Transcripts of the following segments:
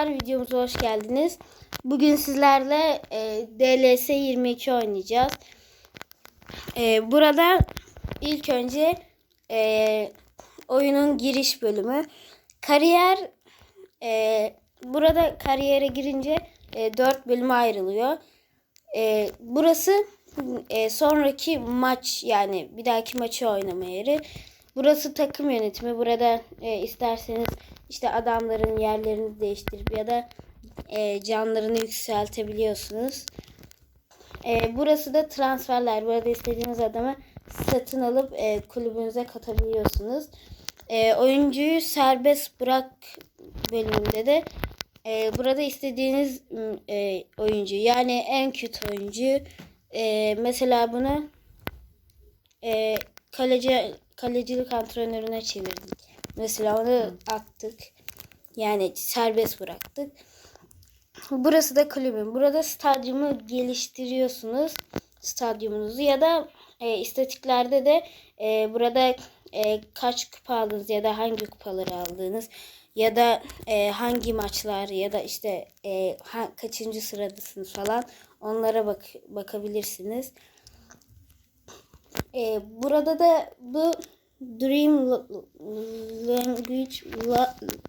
Merhabalar, videomuza hoş geldiniz. Bugün sizlerle e, DLS 22 oynayacağız. E, burada ilk önce e, oyunun giriş bölümü. Kariyer, e, burada kariyere girince e, 4 bölüme ayrılıyor. E, burası e, sonraki maç yani bir dahaki maçı oynama yeri. Burası takım yönetimi. Burada e, isterseniz işte adamların yerlerini değiştirip ya da e, canlarını yükseltebiliyorsunuz. E, burası da transferler. Burada istediğiniz adamı satın alıp e, kulübünüze katabiliyorsunuz. E, oyuncuyu serbest bırak bölümünde de e, burada istediğiniz e, oyuncu yani en kötü oyuncu e, mesela bunu e, kaleci kalecilik antrenörüne çevirdik. Mesela onu attık. Yani serbest bıraktık. Burası da kulübün. Burada stadyumu geliştiriyorsunuz. Stadyumunuzu ya da e, istatiklerde de e, burada e, kaç kupa aldınız ya da hangi kupaları aldınız ya da e, hangi maçlar ya da işte e, ha, kaçıncı sıradasınız falan onlara bak bakabilirsiniz. E, burada da bu Dream Language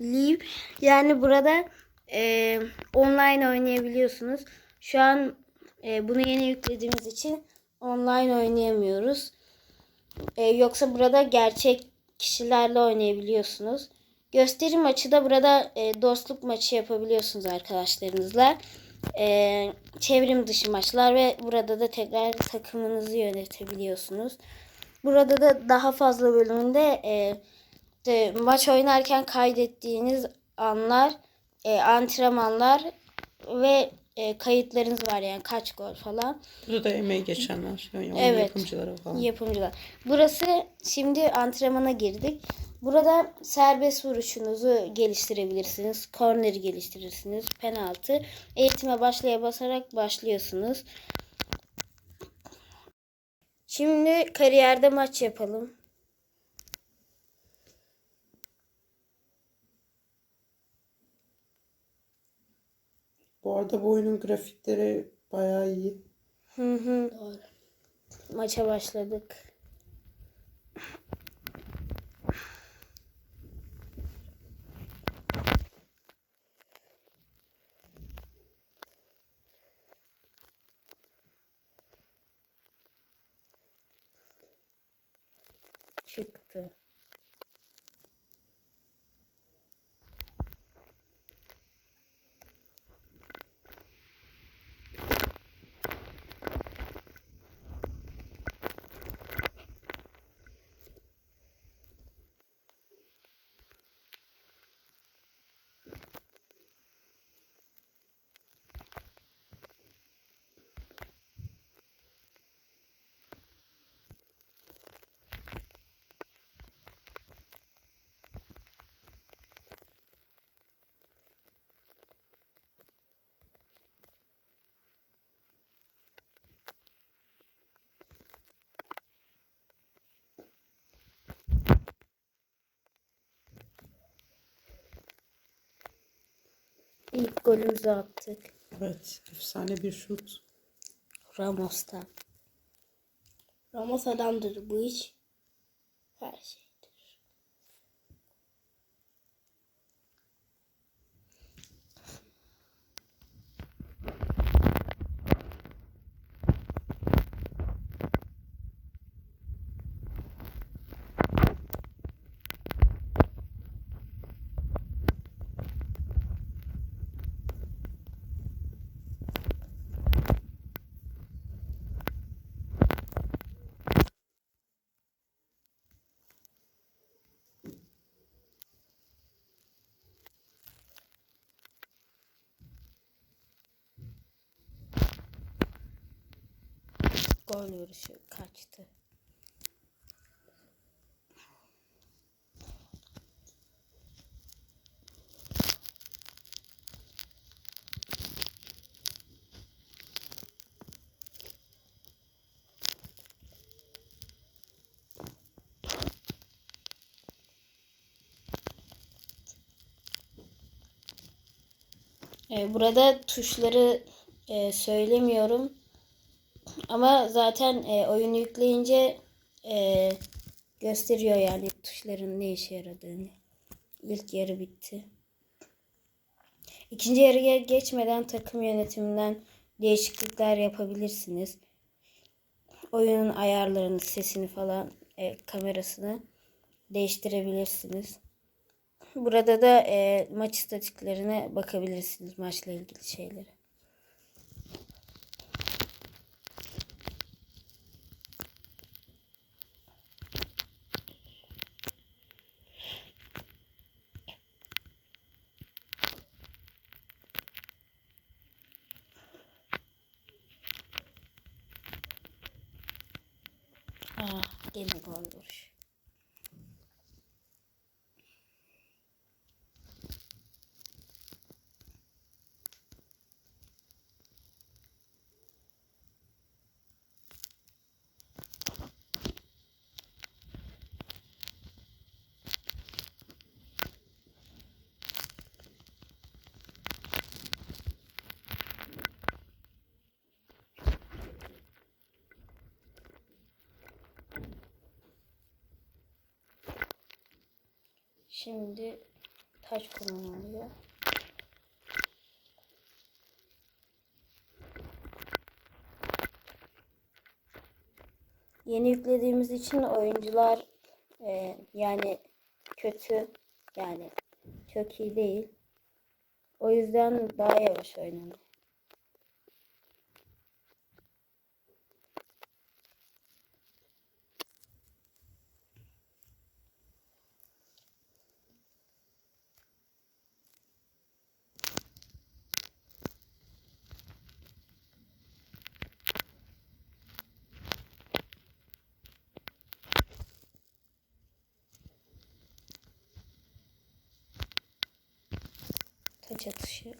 Live yani burada e, online oynayabiliyorsunuz. Şu an e, bunu yeni yüklediğimiz için online oynayamıyoruz. E, yoksa burada gerçek kişilerle oynayabiliyorsunuz. Gösteri maçı da burada e, dostluk maçı yapabiliyorsunuz arkadaşlarınızla. E, çevrim dışı maçlar ve burada da tekrar takımınızı yönetebiliyorsunuz. Burada da daha fazla bölümünde e, de, maç oynarken kaydettiğiniz anlar, e, antrenmanlar ve e, kayıtlarınız var yani kaç gol falan. Burada da emeği geçenler. Yani Evet. yapımcıları falan. Yapımcılar. Burası şimdi antrenmana girdik. Burada serbest vuruşunuzu geliştirebilirsiniz. Korneri geliştirirsiniz. Penaltı. Eğitime başlaya basarak başlıyorsunuz. Şimdi kariyerde maç yapalım. Bu arada bu oyunun grafikleri bayağı iyi. Hı hı. Maça başladık. Çıktı. İlk golümüzü attık. Evet. Efsane bir şut. Ramos'tan. Ramos adamdır bu iş. Her şeydir. Gol vuruşu kaçtı. Ee, burada tuşları e, söylemiyorum. Ama zaten e, oyunu yükleyince e, gösteriyor yani tuşların ne işe yaradığını. İlk yarı bitti. İkinci yarıya geçmeden takım yönetiminden değişiklikler yapabilirsiniz. Oyunun ayarlarını, sesini falan, e, kamerasını değiştirebilirsiniz. Burada da e, maç istatistiklerine bakabilirsiniz maçla ilgili şeylere. Aa, gene Şimdi taç kullanılıyor. Yeni yüklediğimiz için oyuncular e, yani kötü yani çok iyi değil. O yüzden daha yavaş oynanıyor. Taç atışı.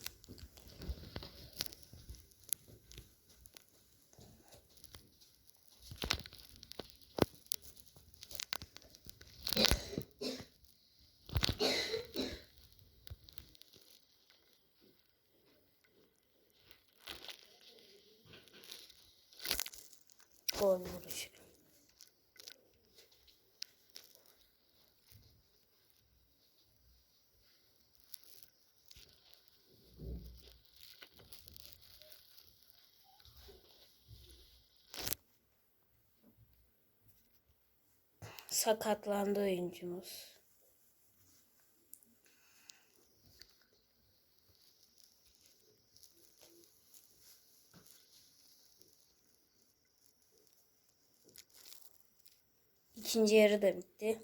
Gol vuruşu. Sakatlandı oyuncumuz. İkinci yarı da bitti.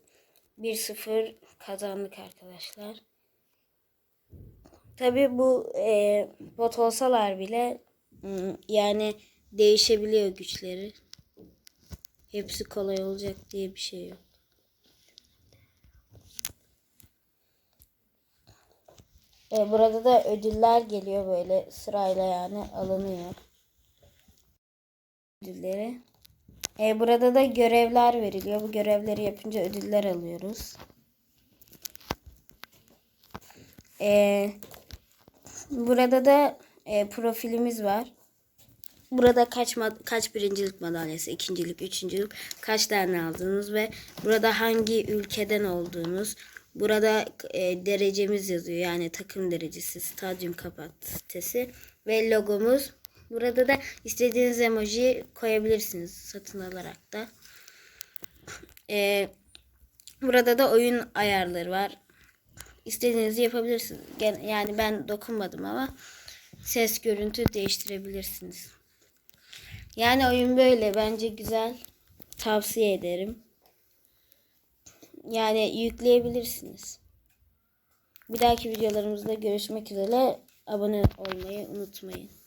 1-0 kazandık arkadaşlar. Tabi bu e, bot olsalar bile ım, yani değişebiliyor güçleri. Hepsi kolay olacak diye bir şey yok. E, burada da ödüller geliyor böyle sırayla yani alınıyor. Ödülleri. E, burada da görevler veriliyor. Bu görevleri yapınca ödüller alıyoruz. E, burada da e, profilimiz var. Burada kaç kaç birincilik madalyası, ikincilik, üçüncülük, kaç tane aldınız ve burada hangi ülkeden olduğunuz, burada e, derecemiz yazıyor yani takım derecesi, stadyum kapasitesi ve logomuz. Burada da istediğiniz emoji koyabilirsiniz satın alarak da. E, burada da oyun ayarları var. İstediğinizi yapabilirsiniz. Yani ben dokunmadım ama ses görüntü değiştirebilirsiniz. Yani oyun böyle. Bence güzel. Tavsiye ederim. Yani yükleyebilirsiniz. Bir dahaki videolarımızda görüşmek üzere. Abone olmayı unutmayın.